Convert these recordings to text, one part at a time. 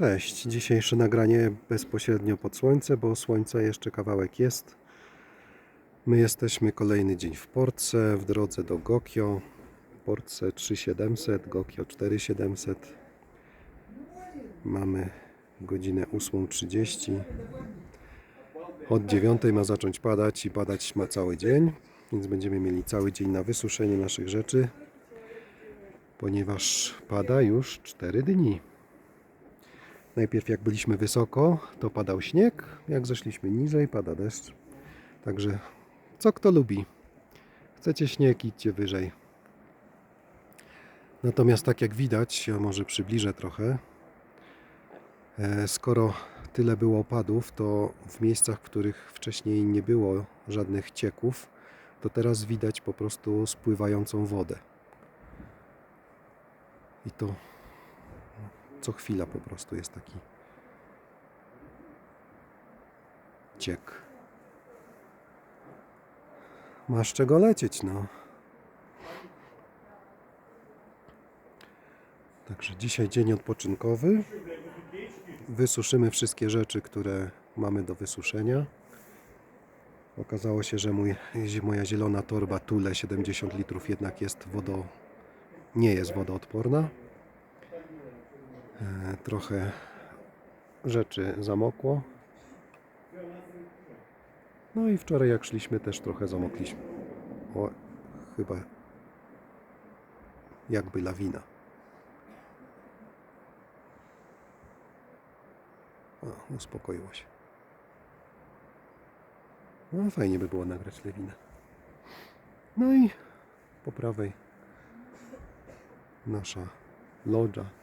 Cześć, dzisiejsze nagranie bezpośrednio pod słońce, bo słońca jeszcze kawałek jest. My jesteśmy kolejny dzień w Porce, w drodze do Gokio. Porce 3700, Gokio 4700. Mamy godzinę 8.30. Od 9 ma zacząć padać i padać ma cały dzień, więc będziemy mieli cały dzień na wysuszenie naszych rzeczy, ponieważ pada już 4 dni. Najpierw jak byliśmy wysoko, to padał śnieg, jak zeszliśmy niżej, pada deszcz. Także co kto lubi. Chcecie śnieg, idźcie wyżej. Natomiast tak jak widać, ja może przybliżę trochę, e, skoro tyle było opadów, to w miejscach, w których wcześniej nie było żadnych cieków, to teraz widać po prostu spływającą wodę. I to co chwila po prostu jest taki ciek. Masz czego lecieć, no. Także dzisiaj dzień odpoczynkowy. Wysuszymy wszystkie rzeczy, które mamy do wysuszenia. Okazało się, że mój, moja zielona torba Tule 70 litrów jednak jest wodo, nie jest wodoodporna. Trochę rzeczy zamokło. No i wczoraj jak szliśmy też trochę zamokliśmy. O, chyba jakby lawina. O, uspokoiło się. No fajnie by było nagrać lawinę. No i po prawej nasza lodża.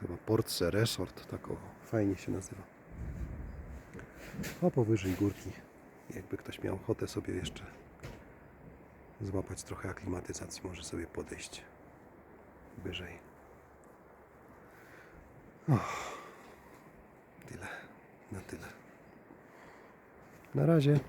Chyba Portse Resort, tak o, fajnie się nazywa. A powyżej górki, jakby ktoś miał ochotę sobie jeszcze złapać trochę aklimatyzacji, może sobie podejść wyżej. Och, tyle, na tyle. Na razie.